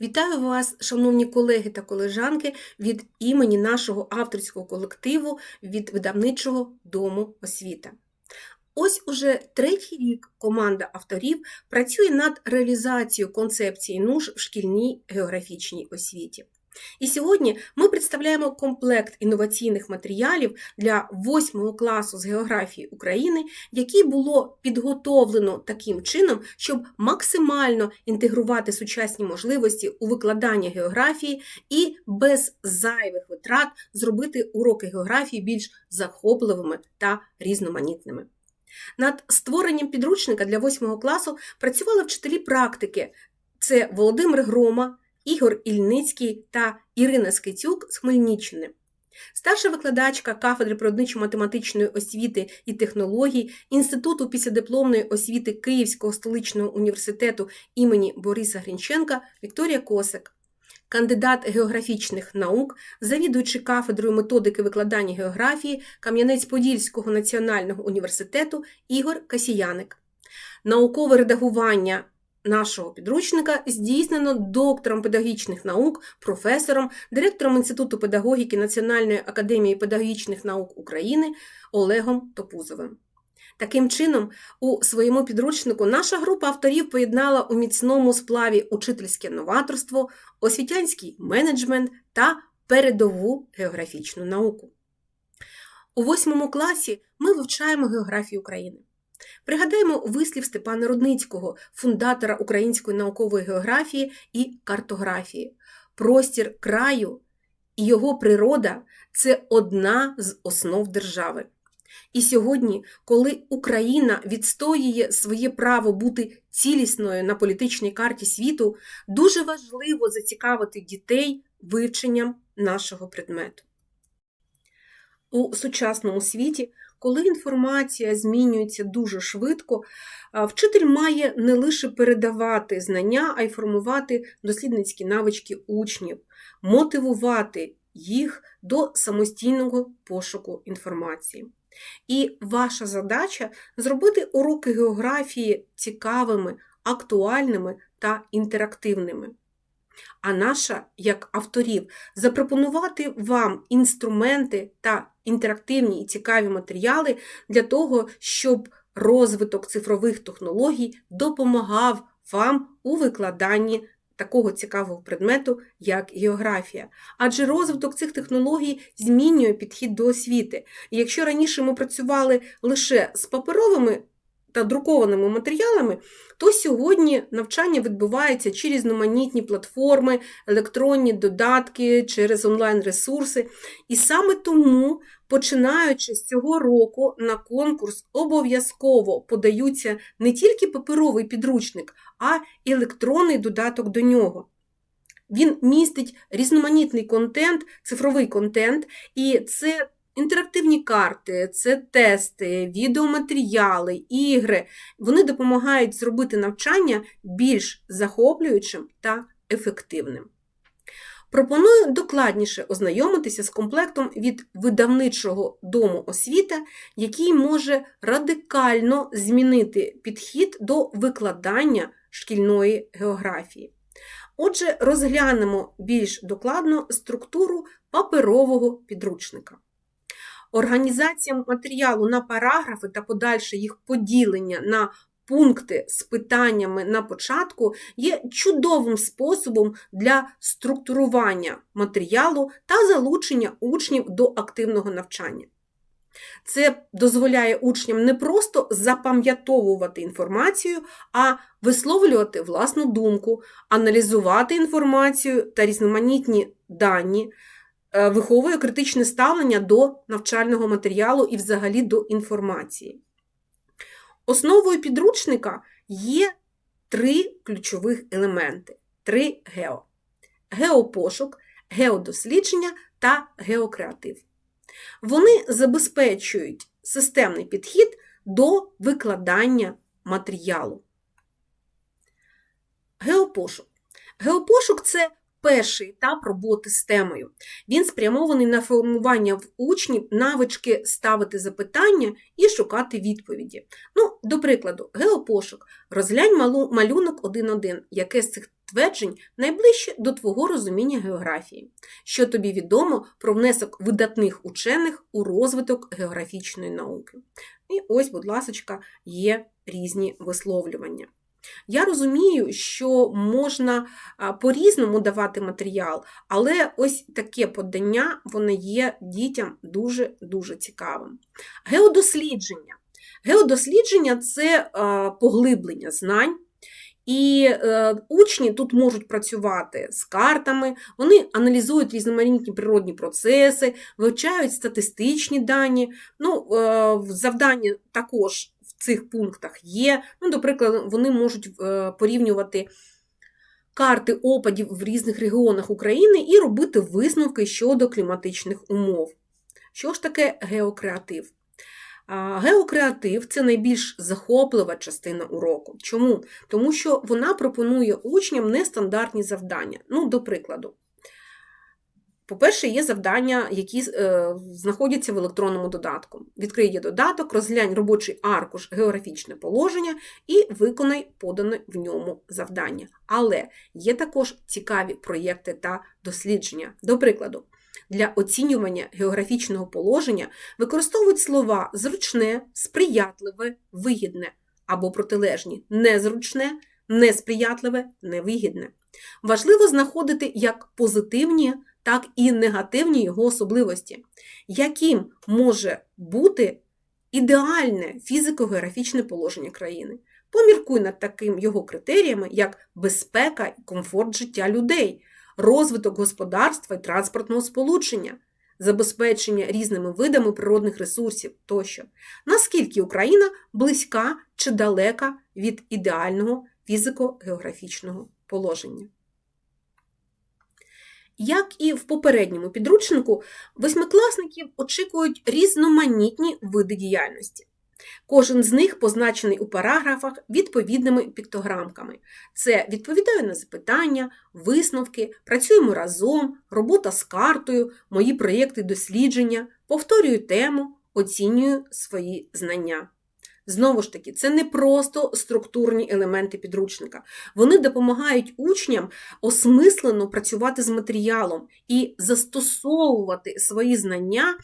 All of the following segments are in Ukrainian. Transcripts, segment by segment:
Вітаю вас, шановні колеги та колежанки, від імені нашого авторського колективу від видавничого дому освіта. Ось уже третій рік команда авторів працює над реалізацією концепції НУШ в шкільній географічній освіті. І сьогодні ми представляємо комплект інноваційних матеріалів для 8 класу з географії України, який було підготовлено таким чином, щоб максимально інтегрувати сучасні можливості у викладання географії і без зайвих витрат зробити уроки географії більш захопливими та різноманітними. Над створенням підручника для 8 класу працювали вчителі практики. Це Володимир Грома, Ігор Ільницький та Ірина Скицюк з Хмельниччини. Старша викладачка кафедри природничо-математичної освіти і технологій Інституту післядипломної освіти Київського столичного університету імені Бориса Грінченка Вікторія Косик, кандидат географічних наук, завідуючи кафедрою методики викладання географії Кам'янець-Подільського національного університету Ігор Касіяник, наукове редагування нашого підручника здійснено доктором педагогічних наук, професором, директором Інституту педагогіки Національної академії педагогічних наук України Олегом Топузовим. Таким чином, у своєму підручнику наша група авторів поєднала у міцному сплаві учительське новаторство, освітянський менеджмент та передову географічну науку. У восьмому класі ми вивчаємо географію України. Пригадаємо вислів Степана Рудницького, фундатора української наукової географії і картографії. Простір краю і його природа це одна з основ держави. І сьогодні, коли Україна відстоює своє право бути цілісною на політичній карті світу, дуже важливо зацікавити дітей вивченням нашого предмету. У сучасному світі коли інформація змінюється дуже швидко, вчитель має не лише передавати знання, а й формувати дослідницькі навички учнів, мотивувати їх до самостійного пошуку інформації. І ваша задача зробити уроки географії цікавими, актуальними та інтерактивними. А наша, як авторів, запропонувати вам інструменти та інтерактивні і цікаві матеріали для того, щоб розвиток цифрових технологій допомагав вам у викладанні такого цікавого предмету, як географія. Адже розвиток цих технологій змінює підхід до освіти. І якщо раніше ми працювали лише з паперовими та друкованими матеріалами, то сьогодні навчання відбувається через різноманітні платформи, електронні додатки, через онлайн-ресурси. І саме тому, починаючи з цього року, на конкурс обов'язково подаються не тільки паперовий підручник, а й електронний додаток до нього. Він містить різноманітний контент, цифровий контент, і це Інтерактивні карти, це тести, відеоматеріали, ігри. Вони допомагають зробити навчання більш захоплюючим та ефективним. Пропоную докладніше ознайомитися з комплектом від видавничого дому освіта, який може радикально змінити підхід до викладання шкільної географії. Отже, розглянемо більш докладно структуру паперового підручника. Організація матеріалу на параграфи та подальше їх поділення на пункти з питаннями на початку є чудовим способом для структурування матеріалу та залучення учнів до активного навчання. Це дозволяє учням не просто запам'ятовувати інформацію, а висловлювати власну думку, аналізувати інформацію та різноманітні дані. Е, виховує критичне ставлення до навчального матеріалу і взагалі до інформації. Основою підручника є три ключових елементи: три гео: геопошук, геодослідження та геокреатив. Вони забезпечують системний підхід до викладання матеріалу. Геопошук. Геопошук це перший етап роботи з темою. Він спрямований на формування в учнів навички ставити запитання і шукати відповіді. Ну, До прикладу, геопошук. Розглянь малюнок 1.1. Яке з цих тверджень найближче до твого розуміння географії, що тобі відомо про внесок видатних учених у розвиток географічної науки. І ось, будь ласка, є різні висловлювання. Я розумію, що можна по-різному давати матеріал, але ось таке подання воно є дітям дуже-дуже цікавим. Геодослідження. Геодослідження це поглиблення знань. І е, учні тут можуть працювати з картами, вони аналізують різноманітні природні процеси, вивчають статистичні дані. Ну, е, Завдання також цих пунктах є. Ну, До прикладу, вони можуть е, порівнювати карти опадів в різних регіонах України і робити висновки щодо кліматичних умов. Що ж таке геокреатив? Геокреатив це найбільш захоплива частина уроку. Чому? Тому що вона пропонує учням нестандартні завдання. Ну, до прикладу. По-перше, є завдання, які е, знаходяться в електронному додатку. Відкрий додаток, розглянь робочий аркуш географічне положення і виконай подане в ньому завдання. Але є також цікаві проєкти та дослідження. До прикладу, для оцінювання географічного положення використовують слова зручне, сприятливе, вигідне або протилежні незручне, несприятливе, невигідне. Важливо знаходити як позитивні, так і негативні його особливості, яким може бути ідеальне фізико-географічне положення країни. Поміркуй над таким його критеріями, як безпека і комфорт життя людей, розвиток господарства і транспортного сполучення, забезпечення різними видами природних ресурсів тощо, наскільки Україна близька чи далека від ідеального фізико-географічного положення. Як і в попередньому підручнику, восьмикласників очікують різноманітні види діяльності. Кожен з них позначений у параграфах відповідними піктограмками. Це відповідаю на запитання, висновки, працюємо разом, робота з картою, мої проєкти дослідження, повторюю тему, оцінюю свої знання. Знову ж таки, це не просто структурні елементи підручника. Вони допомагають учням осмислено працювати з матеріалом і застосовувати свої знання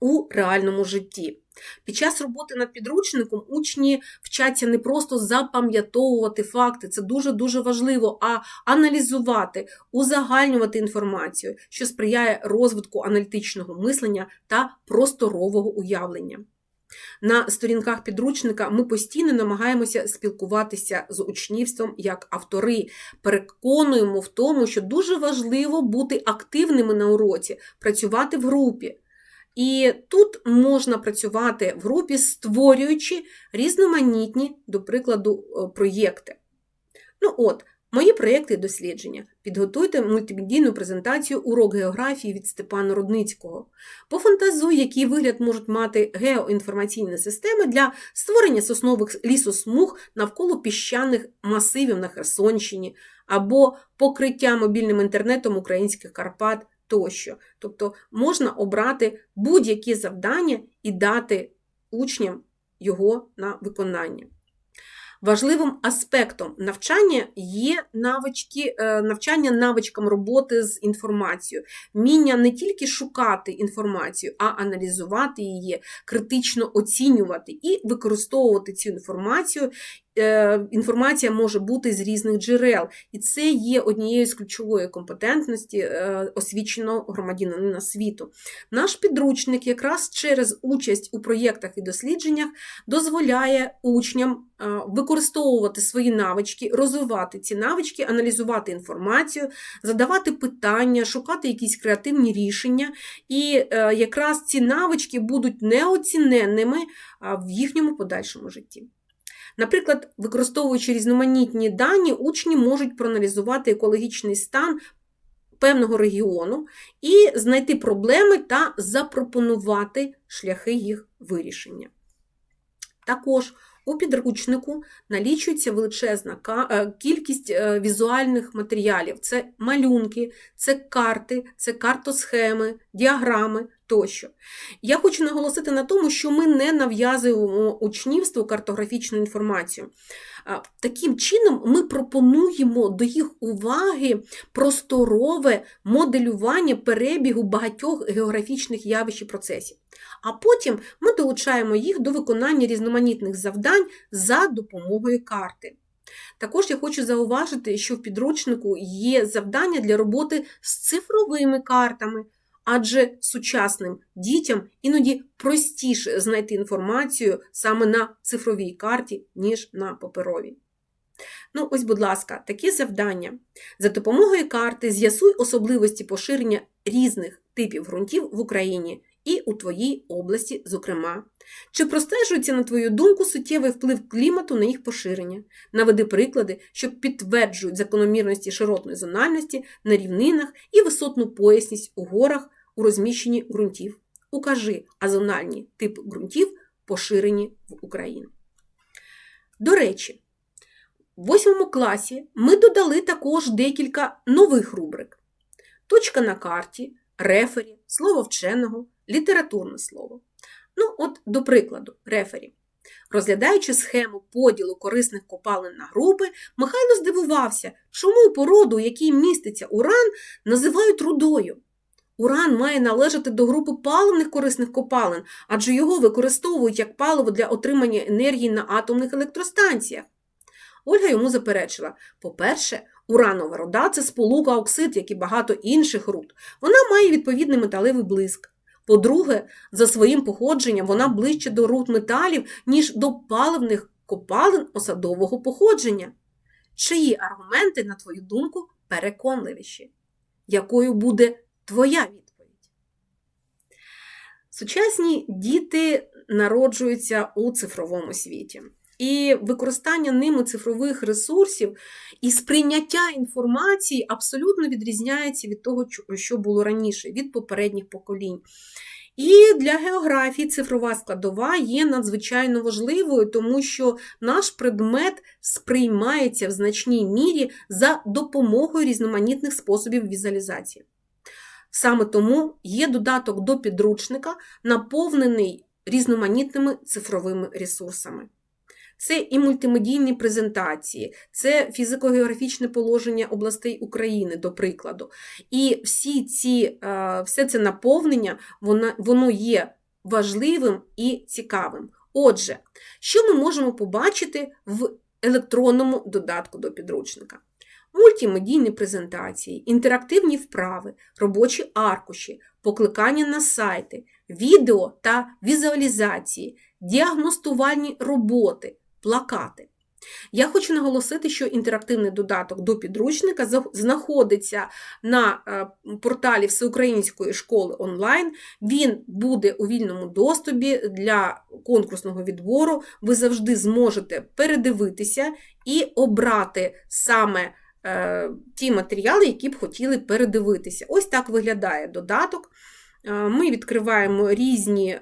у реальному житті. Під час роботи над підручником учні вчаться не просто запам'ятовувати факти, це дуже-дуже важливо, а аналізувати, узагальнювати інформацію, що сприяє розвитку аналітичного мислення та просторового уявлення. На сторінках підручника ми постійно намагаємося спілкуватися з учнівством як автори, переконуємо в тому, що дуже важливо бути активними на уроці, працювати в групі. І тут можна працювати в групі, створюючи різноманітні, до прикладу, е, проєкти. Ну от, Мої проєкти дослідження. Підготуйте мультимедійну презентацію урок географії від Степана Рудницького. Пофантазуй, який вигляд можуть мати геоінформаційні системи для створення соснових лісосмуг навколо піщаних масивів на Херсонщині або покриття мобільним інтернетом українських Карпат тощо. Тобто можна обрати будь-які завдання і дати учням його на виконання. Важливим аспектом навчання є навички, е, навчання навичкам роботи з інформацією, вміння не тільки шукати інформацію, а аналізувати її, критично оцінювати і використовувати цю інформацію інформація може бути з різних джерел, і це є однією з ключової компетентності е, освіченого громадянина світу. Наш підручник, якраз через участь у проєктах і дослідженнях, дозволяє учням е, використовувати свої навички, розвивати ці навички, аналізувати інформацію, задавати питання, шукати якісь креативні рішення. І якраз ці навички будуть неоціненними в їхньому подальшому житті. Наприклад, використовуючи різноманітні дані, учні можуть проаналізувати екологічний стан певного регіону і знайти проблеми та запропонувати шляхи їх вирішення. Також у підручнику налічується величезна е, кількість е, візуальних матеріалів: це малюнки, це карти, це картосхеми, діаграми тощо. Я хочу наголосити на тому, що ми не нав'язуємо учнівству картографічну інформацію. Таким чином, ми пропонуємо до їх уваги просторове моделювання перебігу багатьох географічних явищ і процесів. А потім ми долучаємо їх до виконання різноманітних завдань за допомогою карти. Також я хочу зауважити, що в підручнику є завдання для роботи з цифровими картами, адже сучасним дітям іноді простіше знайти інформацію саме на цифровій карті, ніж на паперовій. Ну, ось, будь ласка, такі завдання. За допомогою карти з'ясуй особливості поширення різних типів ґрунтів в Україні і у твоїй області, зокрема. Чи простежується, на твою думку, суттєвий вплив клімату на їх поширення? Наведи приклади, що підтверджують закономірності широтної зональності на рівнинах і висотну поясність у горах у розміщенні ґрунтів. Укажи азональні типи ґрунтів, поширені в Україні. До речі, в 8 класі ми додали також декілька нових рубрик: точка на карті, рефері, слово вченого, літературне слово. Ну, от, до прикладу, рефері. Розглядаючи схему поділу корисних копалин на групи, Михайло здивувався, чому породу, якій міститься уран, називають рудою. Уран має належати до групи паливних корисних копалин, адже його використовують як паливо для отримання енергії на атомних електростанціях. Ольга йому заперечила: по-перше, уранова руда це сполука оксид, як і багато інших руд. Вона має відповідний металевий блиск. По-друге, за своїм походженням вона ближче до руд металів, ніж до паливних копалин осадового походження. Чиї аргументи, на твою думку, переконливіші? Якою буде твоя відповідь? Сучасні діти народжуються у цифровому світі. І використання ними цифрових ресурсів і сприйняття інформації абсолютно відрізняється від того, що було раніше, від попередніх поколінь. І для географії цифрова складова є надзвичайно важливою, тому що наш предмет сприймається в значній мірі за допомогою різноманітних способів візуалізації. Саме тому є додаток до підручника, наповнений різноманітними цифровими ресурсами. Це і мультимедійні презентації, це фізико-географічне положення областей України, до прикладу. І всі ці, е, все це наповнення воно, воно є важливим і цікавим. Отже, що ми можемо побачити в електронному додатку до підручника? Мультимедійні презентації, інтерактивні вправи, робочі аркуші, покликання на сайти, відео та візуалізації, діагностувальні роботи, плакати. Я хочу наголосити, що інтерактивний додаток до підручника знаходиться на е, порталі Всеукраїнської школи онлайн. Він буде у вільному доступі для конкурсного відбору. Ви завжди зможете передивитися і обрати саме е, ті матеріали, які б хотіли передивитися. Ось так виглядає додаток. Е, ми відкриваємо різні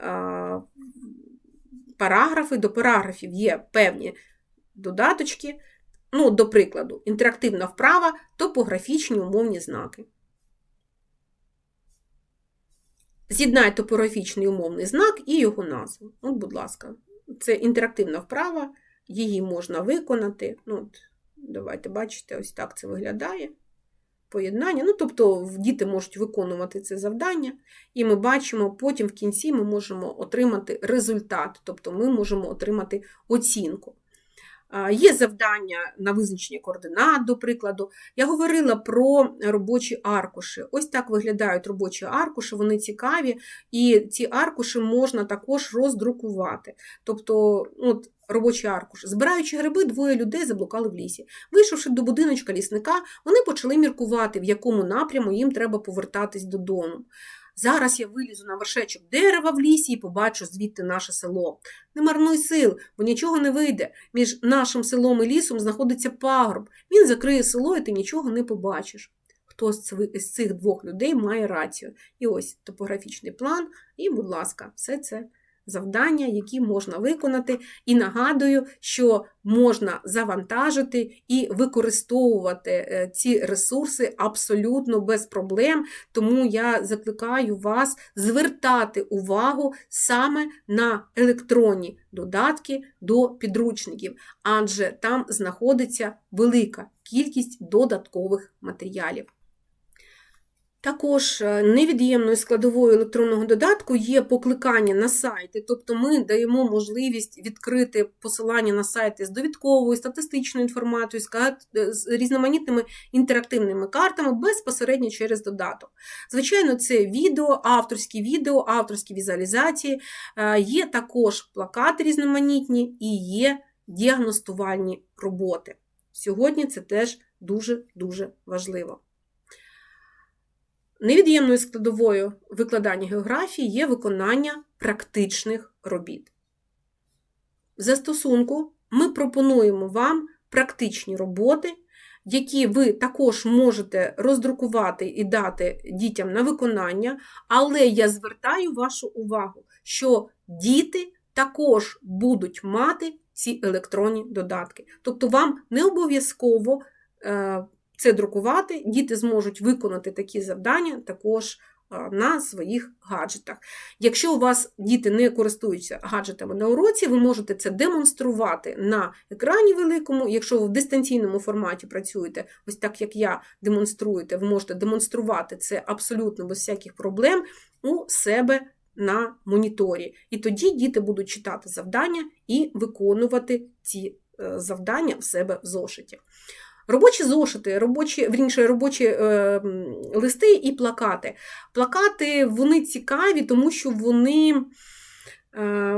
параграфи, до параграфів є певні додаточки. Ну, До прикладу, інтерактивна вправа, топографічні умовні знаки. З'єднай топографічний умовний знак і його назву. От, будь ласка, це інтерактивна вправа, її можна виконати. Ну, Давайте бачите, ось так це виглядає поєднання. Ну, тобто діти можуть виконувати це завдання, і ми бачимо, потім в кінці ми можемо отримати результат, тобто ми можемо отримати оцінку. Є завдання на визначення координат, до прикладу. Я говорила про робочі аркуші. Ось так виглядають робочі аркуші, вони цікаві, і ці аркуші можна також роздрукувати. Тобто, от робочий аркуш. Збираючи гриби, двоє людей заблукали в лісі. Вийшовши до будиночка лісника, вони почали міркувати, в якому напряму їм треба повертатись додому. Зараз я вилізу на вершечок дерева в лісі і побачу звідти наше село. Не марнуй сил, бо нічого не вийде. Між нашим селом і лісом знаходиться пагорб. Він закриє село, і ти нічого не побачиш. Хто з цих двох людей має рацію? І ось топографічний план, і, будь ласка, все це завдання, які можна виконати. І нагадую, що можна завантажити і використовувати е, ці ресурси абсолютно без проблем. Тому я закликаю вас звертати увагу саме на електронні додатки до підручників, адже там знаходиться велика кількість додаткових матеріалів. Також е, невід'ємною складовою електронного додатку є покликання на сайти, тобто ми даємо можливість відкрити посилання на сайти з довідковою, статистичною інформацією, е, з різноманітними інтерактивними картами безпосередньо через додаток. Звичайно, це відео, авторські відео, авторські візуалізації, е, є також плакати різноманітні і є діагностувальні роботи. Сьогодні це теж дуже-дуже важливо. Невід'ємною складовою викладання географії є виконання практичних робіт. В застосунку ми пропонуємо вам практичні роботи, які ви також можете роздрукувати і дати дітям на виконання, але я звертаю вашу увагу, що діти також будуть мати ці електронні додатки. Тобто, вам не обов'язково е, це друкувати, діти зможуть виконати такі завдання також на своїх гаджетах. Якщо у вас діти не користуються гаджетами на уроці, ви можете це демонструвати на екрані великому. Якщо ви в дистанційному форматі працюєте, ось так як я демонструєте, ви можете демонструвати це абсолютно без всяких проблем у себе на моніторі. І тоді діти будуть читати завдання і виконувати ці е, завдання в себе в зошиті. Робочі зошити, робочі, вірніше, робочі е, листи і плакати. Плакати вони цікаві, тому що вони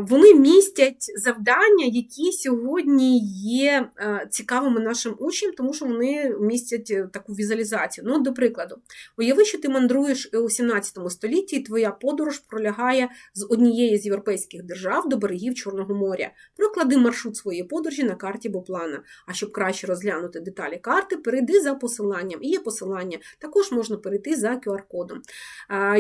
вони містять завдання, які сьогодні є е, цікавими нашим учням, тому що вони містять е, таку візуалізацію. Ну, До прикладу, уяви, що ти мандруєш у 17 столітті, і твоя подорож пролягає з однієї з європейських держав до берегів Чорного моря. Проклади маршрут своєї подорожі на карті Боплана. А щоб краще розглянути деталі карти, перейди за посиланням. І є посилання, також можна перейти за QR-кодом.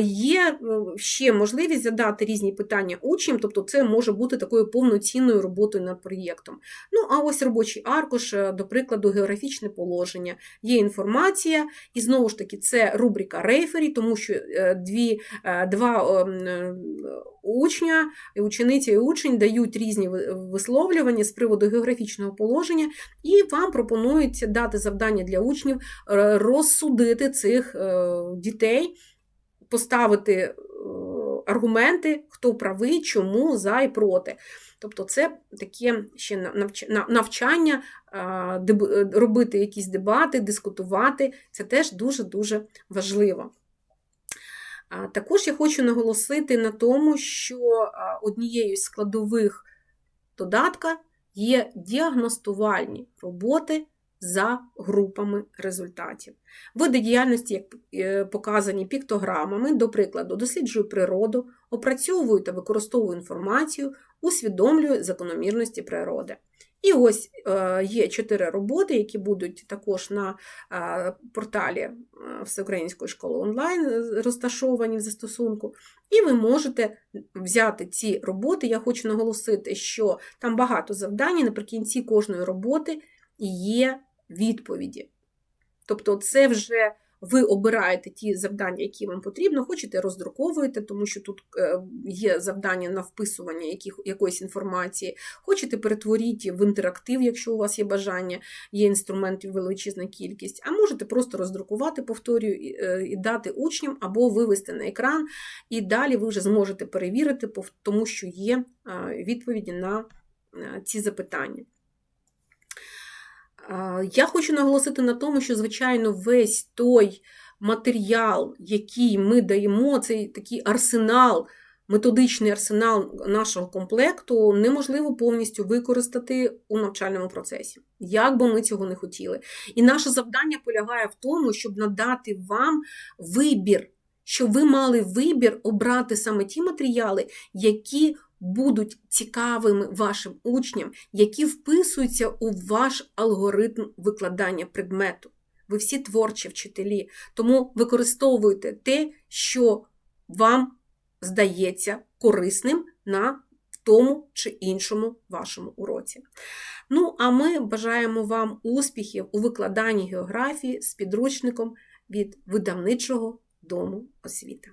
Є ще можливість задати різні питання учням. Тобто це може бути такою повноцінною роботою над проєктом. Ну, а ось робочий аркуш, е, до прикладу, географічне положення. Є інформація, і знову ж таки, це рубрика рейфері, тому що е, дві, е, два учня, учениця і учень дають різні висловлювання з приводу географічного положення, і вам пропонується дати завдання для учнів розсудити цих дітей, поставити аргументи, хто правий, чому, за і проти. Тобто, це таке ще навчання, робити якісь дебати, дискутувати це теж дуже-дуже важливо. Також я хочу наголосити на тому, що однією з складових додатка є діагностувальні роботи за групами результатів. Види діяльності, як е, показані піктограмами, до прикладу, досліджую природу, опрацьовую та використовую інформацію, усвідомлюю закономірності природи. І ось е, є чотири роботи, які будуть також на е, порталі Всеукраїнської школи онлайн розташовані в застосунку. І ви можете взяти ці роботи. Я хочу наголосити, що там багато завдань, наприкінці кожної роботи є відповіді. Тобто, це вже ви обираєте ті завдання, які вам потрібно, хочете роздруковуєте, тому що тут е, є завдання на вписування яких, якоїсь інформації, хочете перетворіть в інтерактив, якщо у вас є бажання, є інструментів величезна кількість, а можете просто роздрукувати, повторюю, і е, дати учням або вивести на екран, і далі ви вже зможете перевірити, тому що є відповіді на ці запитання. Я хочу наголосити на тому, що, звичайно, весь той матеріал, який ми даємо, цей такий арсенал, методичний арсенал нашого комплекту, неможливо повністю використати у навчальному процесі, як би ми цього не хотіли. І наше завдання полягає в тому, щоб надати вам вибір, щоб ви мали вибір обрати саме ті матеріали, які будуть цікавими вашим учням, які вписуються у ваш алгоритм викладання предмету. Ви всі творчі вчителі, тому використовуйте те, що вам здається корисним на тому чи іншому вашому уроці. Ну, а ми бажаємо вам успіхів у викладанні географії з підручником від видавничого дому освіти.